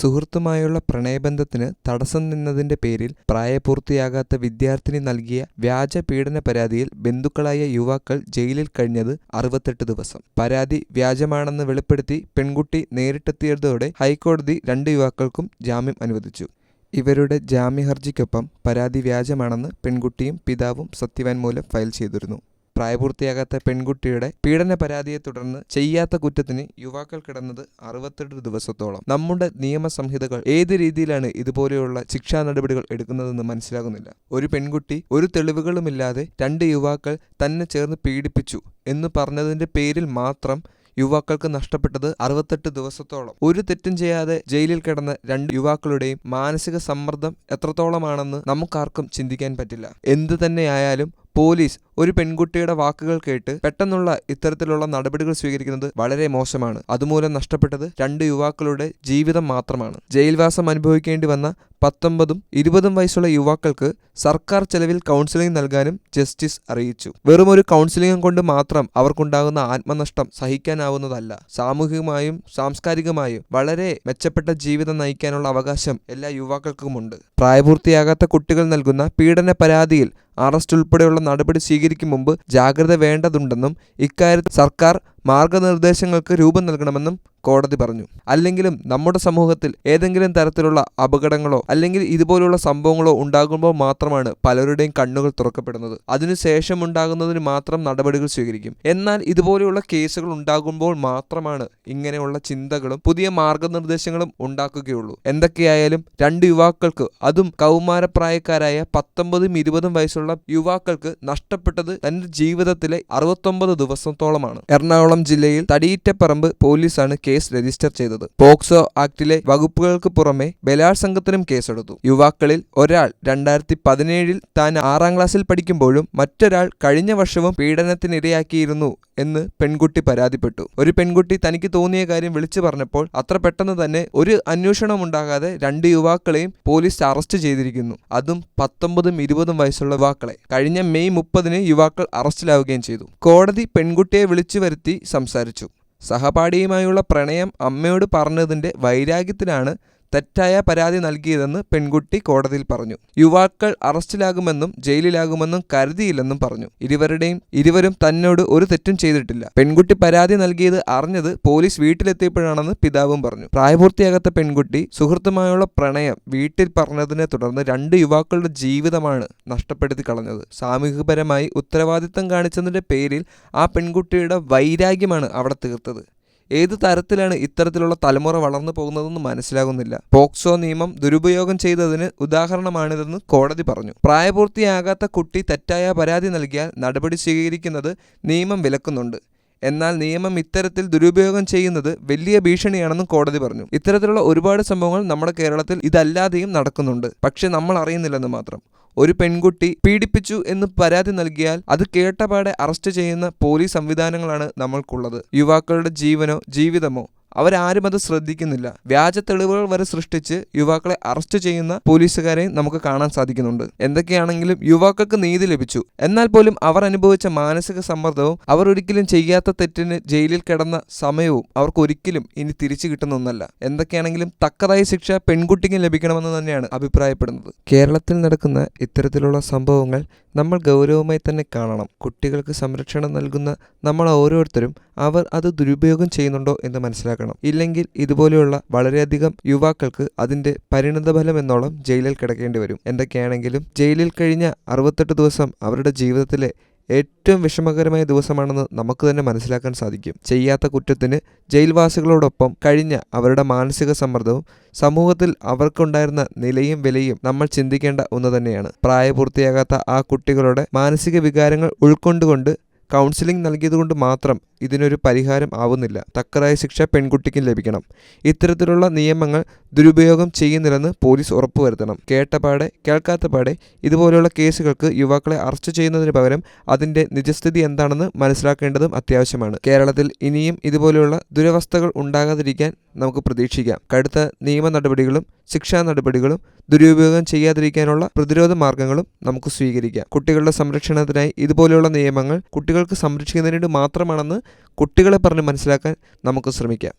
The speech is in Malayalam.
സുഹൃത്തുമായുള്ള പ്രണയബന്ധത്തിന് തടസ്സം നിന്നതിന്റെ പേരിൽ പ്രായപൂർത്തിയാകാത്ത വിദ്യാർത്ഥിനി നൽകിയ വ്യാജ പീഡന പരാതിയിൽ ബന്ധുക്കളായ യുവാക്കൾ ജയിലിൽ കഴിഞ്ഞത് അറുപത്തെട്ട് ദിവസം. പരാതി വ്യാജമാണെന്ന് വെളിപ്പെടുത്തി പെൺകുട്ടി നേരിട്ടെത്തിയതോടെ ഹൈക്കോടതി രണ്ട് യുവാക്കൾക്കും ജാമ്യം അനുവദിച്ചു. ഇവരുടെ ജാമ്യഹർജിക്കൊപ്പം പരാതി വ്യാജമാണെന്ന് പെൺകുട്ടിയും പിതാവും സത്യവാൻ മൂലം ഫയൽ ചെയ്തിരുന്നു. പ്രായപൂർത്തിയാകാത്ത പെൺകുട്ടിയുടെ പീഡന പരാതിയെ തുടർന്ന് ചെയ്യാത്ത കുറ്റത്തിന് യുവാക്കൾ കിടന്നത് അറുപത്തെട്ട് ദിവസത്തോളം. നമ്മുടെ നിയമസംഹിതകൾ ഏത് രീതിയിലാണ് ഇതുപോലെയുള്ള ശിക്ഷാ നടപടികൾ എടുക്കുന്നതെന്ന് മനസ്സിലാകുന്നില്ല. ഒരു പെൺകുട്ടി ഒരു തെളിവുകളുമില്ലാതെ രണ്ട് യുവാക്കൾ തന്നെ ചേർന്ന് പീഡിപ്പിച്ചു എന്ന് പറഞ്ഞതിന്റെ പേരിൽ മാത്രം യുവാക്കൾക്ക് നഷ്ടപ്പെട്ടത് അറുപത്തെട്ട് ദിവസത്തോളം. ഒരു തെറ്റും ചെയ്യാതെ ജയിലിൽ കിടന്ന രണ്ട് യുവാക്കളുടെയും മാനസിക സമ്മർദ്ദം എത്രത്തോളമാണെന്ന് നമുക്കാർക്കും ചിന്തിക്കാൻ പറ്റില്ല. എന്തു തന്നെയായാലും പോലീസ് ഒരു പെൺകുട്ടിയുടെ വാക്കുകൾ കേട്ട് പെട്ടെന്നുള്ള ഇത്തരത്തിലുള്ള നടപടികൾ സ്വീകരിക്കുന്നത് വളരെ മോശമാണ്. അതുമൂലം നഷ്ടപ്പെട്ടത് രണ്ട് യുവാക്കളുടെ ജീവിതം മാത്രമാണ്. ജയിൽവാസം അനുഭവിക്കേണ്ടി വന്ന പത്തൊമ്പതും ഇരുപതും വയസ്സുള്ള യുവാക്കൾക്ക് സർക്കാർ ചെലവിൽ കൗൺസിലിംഗ് നൽകാനും ജസ്റ്റിസ് അറിയിച്ചു. വെറും ഒരു കൗൺസിലിംഗ് കൊണ്ട് മാത്രം അവർക്കുണ്ടാകുന്ന ആത്മനഷ്ടം സഹിക്കാനാവുന്നതല്ല. സാമൂഹികമായും സാംസ്കാരികമായും വളരെ മെച്ചപ്പെട്ട ജീവിതം നയിക്കാനുള്ള അവകാശം എല്ലാ യുവാക്കൾക്കുമുണ്ട്. പ്രായപൂർത്തിയാകാത്ത കുട്ടികൾ നൽകുന്ന പീഡന പരാതിയിൽ അറസ്റ്റ് ഉൾപ്പെടെയുള്ള നടപടി സ്വീകരിക്കും മുമ്പ് ജാഗ്രത വേണ്ടതുണ്ടെന്നും ഇക്കാര്യത്തിൽ സർക്കാർ മാർഗനിർദ്ദേശങ്ങൾക്ക് രൂപം നൽകണമെന്നും കോടതി പറഞ്ഞു. അല്ലെങ്കിലും നമ്മുടെ സമൂഹത്തിൽ ഏതെങ്കിലും തരത്തിലുള്ള അപകടങ്ങളോ അല്ലെങ്കിൽ ഇതുപോലുള്ള സംഭവങ്ങളോ ഉണ്ടാകുമ്പോൾ മാത്രമാണ് പലരുടെയും കണ്ണുകൾ തുറക്കപ്പെടുന്നത്. അതിനുശേഷം ഉണ്ടാകുന്നതിന് മാത്രം നടപടികൾ സ്വീകരിക്കും. എന്നാൽ ഇതുപോലെയുള്ള കേസുകൾ ഉണ്ടാകുമ്പോൾ മാത്രമാണ് ഇങ്ങനെയുള്ള ചിന്തകളും പുതിയ മാർഗനിർദ്ദേശങ്ങളും ഉണ്ടാക്കുകയുള്ളൂ. എന്തൊക്കെയായാലും രണ്ട് യുവാക്കൾക്ക് അതും കൗമാരപ്രായക്കാരായ പത്തൊമ്പതും ഇരുപതും വയസ്സുള്ള യുവാക്കൾക്ക് നഷ്ടപ്പെട്ടത് തന്റെ ജീവിതത്തിലെ അറുപത്തൊമ്പത് ദിവസത്തോളമാണ്. എറണാകുളം ജില്ലയിൽ തടിയിറ്റപ്പറമ്പ് പോലീസാണ് കേസ് രജിസ്റ്റർ ചെയ്തത്. പോക്സോ ആക്ടിലെ വകുപ്പുകൾക്ക് പുറമെ ബലാത്സംഗത്തിനും കേസെടുത്തു. യുവാക്കളിൽ ഒരാൾ രണ്ടായിരത്തി പതിനേഴിൽ താൻ ആറാം ക്ലാസ്സിൽ പഠിക്കുമ്പോഴും മറ്റൊരാൾ കഴിഞ്ഞ വർഷവും പീഡനത്തിനിരയാക്കിയിരുന്നു എന്ന് പെൺകുട്ടി പരാതിപ്പെട്ടു. ഒരു പെൺകുട്ടി തനിക്ക് തോന്നിയ കാര്യം വിളിച്ചു പറഞ്ഞപ്പോൾ അത്ര പെട്ടെന്ന് തന്നെ ഒരു അന്വേഷണം ഉണ്ടാകാതെ രണ്ട് യുവാക്കളെയും പോലീസ് അറസ്റ്റ് ചെയ്തിരിക്കുന്നു. അതും പത്തൊമ്പതും ഇരുപതും വയസ്സുള്ള യുവാക്കളെ. കഴിഞ്ഞ മെയ് മുപ്പതിന് യുവാക്കൾ അറസ്റ്റിലാവുകയും ചെയ്തു. കോടതി പെൺകുട്ടിയെ വിളിച്ചു വരുത്തി സംസാരിച്ചു. സഹപാഠിയുമായുള്ള പ്രണയം അമ്മയോട് പറഞ്ഞതിന്റെ വൈരാഗ്യത്തിലാണ് തെറ്റായ പരാതി നൽകിയതെന്ന് പെൺകുട്ടി കോടതിയിൽ പറഞ്ഞു. യുവാക്കൾ അറസ്റ്റിലാകുമെന്നും ജയിലിലാകുമെന്നും കരുതിയില്ലെന്നും പറഞ്ഞു. ഇരുവരുടെയും ഇരുവരും തന്നോട് ഒരു തെറ്റും ചെയ്തിട്ടില്ല. പെൺകുട്ടി പരാതി നൽകിയത് അറിഞ്ഞത് പോലീസ് വീട്ടിലെത്തിയപ്പോഴാണെന്ന് പിതാവും പറഞ്ഞു. പ്രായപൂർത്തിയാകാത്ത പെൺകുട്ടി സുഹൃത്തുമായുള്ള പ്രണയം വീട്ടിൽ പറഞ്ഞതിനെ തുടർന്ന് രണ്ട് യുവാക്കളുടെ ജീവിതമാണ് നഷ്ടപ്പെടുത്തി കളഞ്ഞത്. സാമൂഹികപരമായി ഉത്തരവാദിത്തം കാണിച്ചതിന്റെ പേരിൽ ആ പെൺകുട്ടിയുടെ വൈരാഗ്യമാണ് അവിടെ തീർത്തത്. ഏത് തരത്തിലാണ് ഇത്തരത്തിലുള്ള തലമുറ വളർന്നു പോകുന്നതെന്ന് മനസ്സിലാകുന്നില്ല. പോക്സോ നിയമം ദുരുപയോഗം ചെയ്തതിന് ഉദാഹരണമാണിതെന്ന് കോടതി പറഞ്ഞു. പ്രായപൂർത്തിയാകാത്ത കുട്ടി തെറ്റായ പരാതി നൽകിയാൽ നടപടി സ്വീകരിക്കുന്നത് നിയമം വിലക്കുന്നുണ്ട്. എന്നാൽ നിയമം ഇത്തരത്തിൽ ദുരുപയോഗം ചെയ്യുന്നത് വലിയ ഭീഷണിയാണെന്നും കോടതി പറഞ്ഞു. ഇത്തരത്തിലുള്ള ഒരുപാട് സംഭവങ്ങൾ നമ്മുടെ കേരളത്തിൽ ഇതല്ലാതെയും നടക്കുന്നുണ്ട്. പക്ഷെ നമ്മൾ അറിയുന്നില്ലെന്ന് മാത്രം. ഒരു പെൺകുട്ടി പീഡിപ്പിച്ചു എന്ന് പരാതി നൽകിയാൽ അത് കേട്ടപാടെ അറസ്റ്റ് ചെയ്യുന്ന പോലീസ് സംവിധാനങ്ങളാണ് നമ്മൾക്കുള്ളത്. യുവാക്കളുടെ ജീവനോ ജീവിതമോ അവരാരും അത് ശ്രദ്ധിക്കുന്നില്ല. വ്യാജ തെളിവുകൾ വരെ സൃഷ്ടിച്ച് യുവാക്കളെ അറസ്റ്റ് ചെയ്യുന്ന പോലീസുകാരെയും നമുക്ക് കാണാൻ സാധിക്കുന്നുണ്ട്. എന്തൊക്കെയാണെങ്കിലും യുവാക്കൾക്ക് നീതി ലഭിച്ചു. എന്നാൽ പോലും അവർ അനുഭവിച്ച മാനസിക സമ്മർദ്ദവും അവർ ഒരിക്കലും ചെയ്യാത്ത തെറ്റിന് ജയിലിൽ കിടന്ന സമയവും അവർക്ക് ഒരിക്കലും ഇനി തിരിച്ചു കിട്ടുന്നൊന്നല്ല എന്തൊക്കെയാണെങ്കിലും തക്കതായ ശിക്ഷ പെൺകുട്ടിക്കും ലഭിക്കണമെന്ന് തന്നെയാണ് അഭിപ്രായപ്പെടുന്നത്. കേരളത്തിൽ നടക്കുന്ന ഇത്തരത്തിലുള്ള സംഭവങ്ങൾ നമ്മൾ ഗൗരവമായി തന്നെ കാണണം. കുട്ടികൾക്ക് സംരക്ഷണം നൽകുന്ന നമ്മൾ ഓരോരുത്തരും അവർ അത് ദുരുപയോഗം ചെയ്യുന്നുണ്ടോ എന്ന് മനസ്സിലാക്കണം. ഇല്ലെങ്കിൽ ഇതുപോലെയുള്ള വളരെയധികം യുവാക്കൾക്ക് അതിന്റെ പരിണതഫലം എന്നോളം ജയിലിൽ കിടക്കേണ്ടി വരും. എന്തൊക്കെയാണെങ്കിലും ജയിലിൽ കഴിഞ്ഞ അറുപത്തെട്ട് ദിവസം അവരുടെ ജീവിതത്തിലെ ഏറ്റവും വിഷമകരമായ ദിവസമാണെന്ന് നമുക്ക് തന്നെ മനസ്സിലാക്കാൻ സാധിക്കും. ചെയ്യാത്ത കുറ്റത്തിന് ജയിൽവാസികളോടൊപ്പം കഴിഞ്ഞ അവരുടെ മാനസിക സമ്മർദ്ദവും സമൂഹത്തിൽ അവർക്കുണ്ടായിരുന്ന നിലയും വിലയും നമ്മൾ ചിന്തിക്കേണ്ട ഒന്ന് തന്നെയാണ്. പ്രായപൂർത്തിയാകാത്ത ആ കുട്ടികളുടെ മാനസിക വികാരങ്ങൾ ഉൾക്കൊണ്ടുകൊണ്ട് കൗൺസിലിംഗ് നൽകിയതുകൊണ്ട് മാത്രം ഇതിനൊരു പരിഹാരം ആവുന്നില്ല. തക്കതായ ശിക്ഷ പെൺകുട്ടിക്കും ലഭിക്കണം. ഇത്തരത്തിലുള്ള നിയമങ്ങൾ ദുരുപയോഗം ചെയ്യുന്നില്ലെന്ന് പോലീസ് ഉറപ്പുവരുത്തണം. കേട്ടപാടെ കേൾക്കാത്തപാടെ ഇതുപോലെയുള്ള കേസുകൾക്ക് യുവാക്കളെ അറസ്റ്റ് ചെയ്യുന്നതിന് പകരം അതിന്റെ നിജസ്ഥിതി എന്താണെന്ന് മനസ്സിലാക്കേണ്ടതും അത്യാവശ്യമാണ്. കേരളത്തിൽ ഇനിയും ഇതുപോലെയുള്ള ദുരവസ്ഥകൾ ഉണ്ടാകാതിരിക്കാൻ നമുക്ക് പ്രതീക്ഷിക്കാം. കടുത്ത നിയമ നടപടികളും ശിക്ഷാ നടപടികളും ദുരുപയോഗം ചെയ്യാതിരിക്കാനുള്ള പ്രതിരോധ മാർഗങ്ങളും നമുക്ക് സ്വീകരിക്കാം. കുട്ടികളുടെ സംരക്ഷണത്തിനായി ഇതുപോലെയുള്ള നിയമങ്ങൾ കുട്ടികൾക്ക് സംരക്ഷിക്കുന്നതിന് മാത്രമാണെന്ന് കുട്ടികളെ പറഞ്ഞ് മനസ്സിലാക്കാൻ നമുക്ക് ശ്രമിക്കാം.